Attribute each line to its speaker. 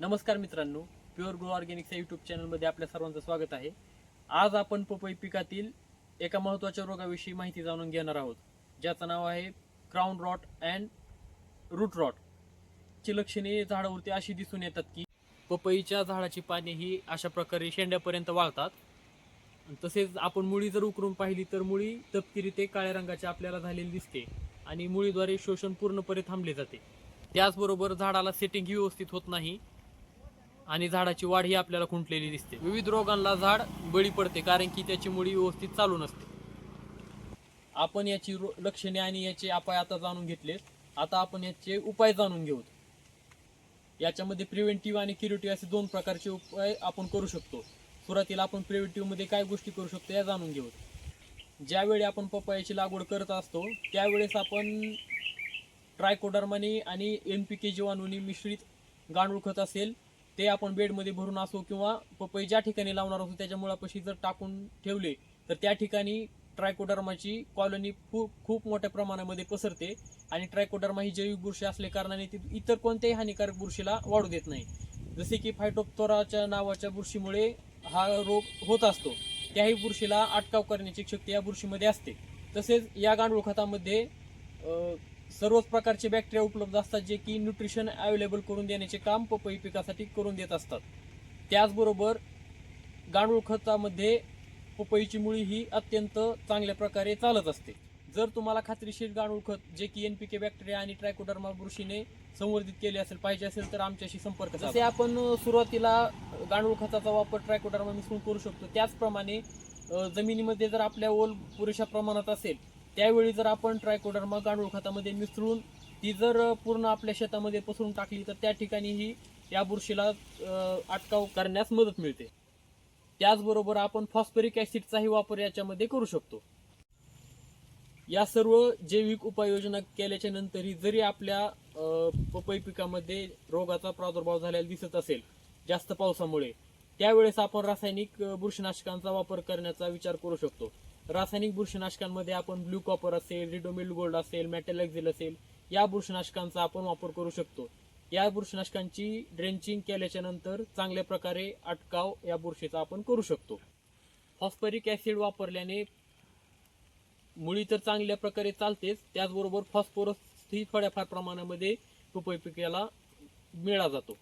Speaker 1: नमस्कार मित्रांनो pure grow organics या युट्यूब चॅनलमध्ये आपल्या सर्वांचं स्वागत आहे. आज आपण पपई पिकातील एका महत्त्वाच्या रोगाविषयी माहिती जाणून घेणार आहोत ज्याचं नाव आहे crown rot and root rot ची लक्षणे झाडावरती अशी दिसून येतात की पपईच्या झाडाची पाने ही अशा प्रकारे शेंड्यापर्यंत वाळतात. तसेच आपण मुळी जर उकरून पाहिली तर मुळी तपकिरी ते काळ्या रंगाची आपल्याला झालेली दिसते आणि मुळीद्वारे शोषण पूर्णपणे थांबले जाते. त्याचबरोबर झाडाला सेटिंग व्यवस्थित होत नाही. आणि झाडाची वाढ ही आपल्याला खुंटलेली दिसते. विविध रोगांना झाड बळी पडते कारण की त्याची मुळी व्यवस्थित चालू नसते. आपण याची रो- लक्षणे आणि याचे अपाय आता जाणून घेतलेत. आता आपण याचे उपाय जाणून घेऊ. याच्यामध्ये प्रिव्हेंटिव्ह आणि क्युरेटिव्ह असे दोन प्रकारचे उपाय आपण करू शकतो. सुरुवातीला आपण प्रिव्हेंटिव्हमध्ये काय गोष्टी करू शकतो या जाणून घेऊ. ज्यावेळी आपण पपयाची लागवड करत असतो त्यावेळेस आपण ट्रायकोडर्मानी आणि एन पी के जीवाणूनी मिश्रित गांडूळ खत असेल ते आपण बेडमध्ये भरून असो किंवा पपई ज्या ठिकाणी लावणार असो त्याच्या मुळापाशी जर टाकून ठेवले तर त्या ठिकाणी ट्रायकोडर्माची कॉलनी खूप खूप मोठ्या प्रमाणामध्ये पसरते आणि ट्रायकोडर्मा ही जैविक बुरशी असल्या कारणाने ती इतर कोणत्याही हानिकारक बुरशीला वाढू देत नाही. जसे की फायटोप्तोराच्या नावाच्या बुरशीमुळे हा रोग होत असतो. त्याही बुरशीला अटकाव करण्याची शक्ती या बुरशीमध्ये असते. तसेच या गांडूळ खतामध्ये सर्वच प्रकारचे बॅक्टेरिया उपलब्ध असतात जे की न्यूट्रिशन अवेलेबल करून देण्याचे काम पपई पिकासाठी करून देत असतात. त्याचबरोबर गांडूळ खतामध्ये पपईची मुळी ही अत्यंत चांगल्या प्रकारे चालत असते. जर तुम्हाला खात्रीशीर गांडूळ खत जे की एन पीके बॅक्टेरिया आणि ट्रायकोडर्मा बुरशीने संवर्धित केले असेल पाहिजे असेल तर आमच्याशी संपर्क जसे आपण सुरुवातीला गांडूळ खताचा वापर ट्रायकोडर्मा मिसळून करू शकतो त्याचप्रमाणे जमिनीमध्ये जर आपल्या ओल पुरेशा प्रमाणात असेल त्यावेळी जर आपण ट्रायकोडर्मा गांडूळ खतामध्ये मिसळून ती जर पूर्ण आपल्या शेतामध्ये पसरून टाकली तर त्या ठिकाणीही या बुरशीला अटकाव करण्यास मदत मिळते. त्याचबरोबर आपण फॉस्फरिक ॲसिडचाही वापर याच्यामध्ये करू शकतो. या सर्व जैविक उपाययोजना केल्याच्या नंतरही जरी आपल्या पपई पिकामध्ये रोगाचा प्रादुर्भाव झालेला दिसत असेल जास्त पावसामुळे त्यावेळेस आपण रासायनिक बुरशीनाशकांचा वापर करण्याचा विचार करू शकतो. रासायनिक बुरशीनाशकांमध्ये आपण ब्लू कॉपर असेल रिडोमिल गोल्ड असेल मॅटेलॅक्झिल असेल या बुरशीनाशकांचा आपण वापर करू शकतो. या बुरशीनाशकांची ड्रेंचिंग केल्याच्यानंतर चांगल्या प्रकारे अटकाव या बुरशीचा आपण करू शकतो. फॉस्फरिक ॲसिड वापरल्याने मुळी तर चांगल्या प्रकारे चालतेच त्याचबरोबर फॉस्फोरसही थोड्याफार प्रमाणामध्ये पपई पिकाला मिळा जातो.